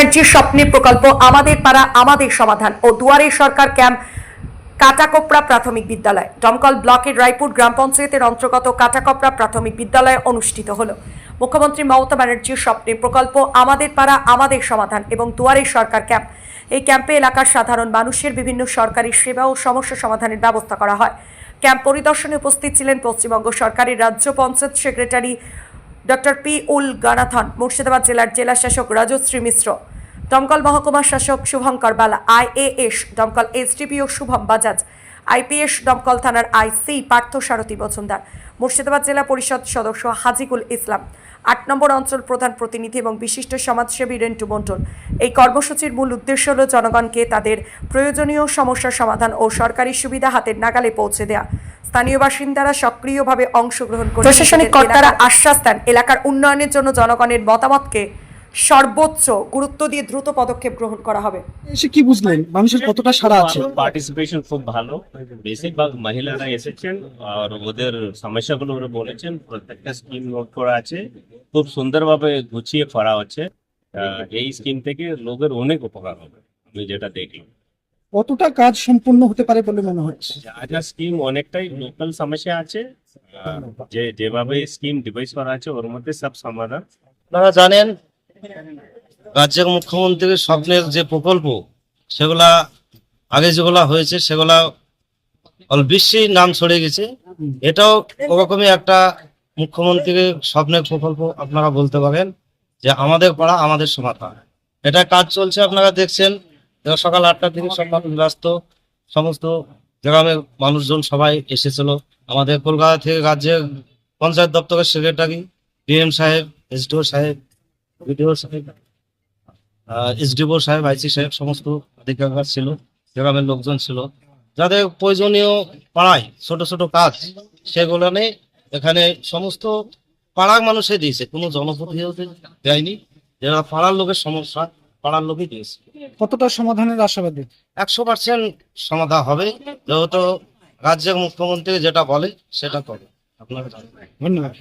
ব্যানার্জির স্বপ্নের প্রকল্প, আমাদের পাড়া, আমাদের সমাধান ও দুয়ারে সরকার ক্যাম্প, কাটাকোপড়া প্রাথমিক বিদ্যালয়। দমকল ব্লকের রায়পুর গ্রাম পঞ্চায়েতের অন্তর্গত কাটাকোপড়া প্রাথমিক বিদ্যালয়ে অনুষ্ঠিত হলো। মুখ্যমন্ত্রী মমতা ব্যানার্জির স্বপ্নের প্রকল্প, আমাদের পাড়া, আমাদের সমাধান এবং দুয়ারে সরকার ক্যাম্প। এই ক্যাম্পে এলাকার সাধারণ মানুষের বিভিন্ন সরকারি সেবা ও সমস্যা সমাধানের ব্যবস্থা করা হয়। ক্যাম্প পরিদর্শনে উপস্থিত ছিলেন পশ্চিমবঙ্গ সরকারের রাজ্য panchayat secretary doctor P Ulaganathan, Murshidabad জেলার জেলা শাসক রাজশ্রী মিশ্র, দমকল মহকুমা শাসক শুভঙ্কর বালা, আইএএস দমকল এসডিপিও শুভম বাজাজ, আইপিএস দমকল থানার আইসি পার্থ সারথী মজুমদার, মুর্শিদাবাদ জেলা পরিষদ সদস্য হাজিকুল ইসলাম, আট নম্বর অঞ্চল প্রধান প্রতিনিধি এবং বিশিষ্ট সমাজসেবী রেন্টু মন্ডল এই কর্মসূচির মূল উদ্দেশ্য হল জনগণকে তাদের প্রয়োজনীয় সমস্যার সমাধান ও সরকারি সুবিধা হাতের নাগালে পৌঁছে দেওয়া স্থানীয় বাসিন্দারা সক্রিয়ভাবে অংশগ্রহণ করে প্রশাসনিক কর্তারা আশ্বাস দেন। এলাকার উন্নয়নের জন্য জনগণের মতামতকে সর্বোচ্চ গুরুত্ব দিয়ে দ্রুত পদক্ষেপ গ্রহণ করা হবে। এসে কি বুঝলেন? মানুষের কতটা সাড়া আছে? পার্টিসিপেশন খুব ভালো। বেশিরভাগ মহিলারা এসেছেন আর ওদের সমস্যাগুলো ওরা বলেছেন। প্রত্যেকটা স্কিম নোট করা আছে। খুব সুন্দরভাবে গুছিয়ে করা হচ্ছে। আহ, এই স্কিম থেকে লোকের অনেক উপকার হবে। আমি যেটা দেখলাম। কতটা কাজ সম্পূর্ণ হতে পারে বলে মনে হচ্ছে যা যা স্কিম অনেকটাই লোকাল সমস্যা আছে যে যেভাবে স্কিম ডিভাইস করা আছে ওর মধ্যে সব সমাধান। আপনারা জানেন রাজ্যের মুখ্যমন্ত্রীর স্বপ্নের যে প্রকল্প সেগুলা আগে যেগুলা হয়েছে সেগুলা অল বিশ্বেই নাম ছড়ে গেছে। এটাও ওরকমই একটা মুখ্যমন্ত্রীর স্বপ্নের প্রকল্প আপনারা বলতে পারেন যে আমাদের পাড়া আমাদের সমাধান। এটা কাজ চলছে আপনারা দেখছেন। সকাল আটটার থেকে সকাল ব্যস্ত, সমস্ত গ্রামের মানুষজন সবাই এসেছিল। আমাদের কলকাতা থেকে রাজ্যের পঞ্চায়েত দপ্তরের সেক্রেটারি ডিএম সাহেব, এসডিও সাহেব, বিডিও সাহেব এসডিও সাহেব, আইসি সাহেব, সমস্ত অধিকার ছিল, গ্রামের লোকজন ছিল। যাদের প্রয়োজনীয় পাড়ায় ছোট ছোট কাজ, সেগুলো নিয়ে এখানে সমস্ত পাড়ার মানুষে দিয়েছে। কোনো জনপ্রতিনিধি দেয়নি। যারা পাড়ার লোকের সমস্যা পাড়ার লোকই দিয়েছে কতটা সমাধানের আশাবাদী? একশো পার্সেন্ট সমাধান হবে। যেহেতু রাজ্যের মুখ্যমন্ত্রী যেটা বলে সেটা করে আপনাকে ধন্যবাদ।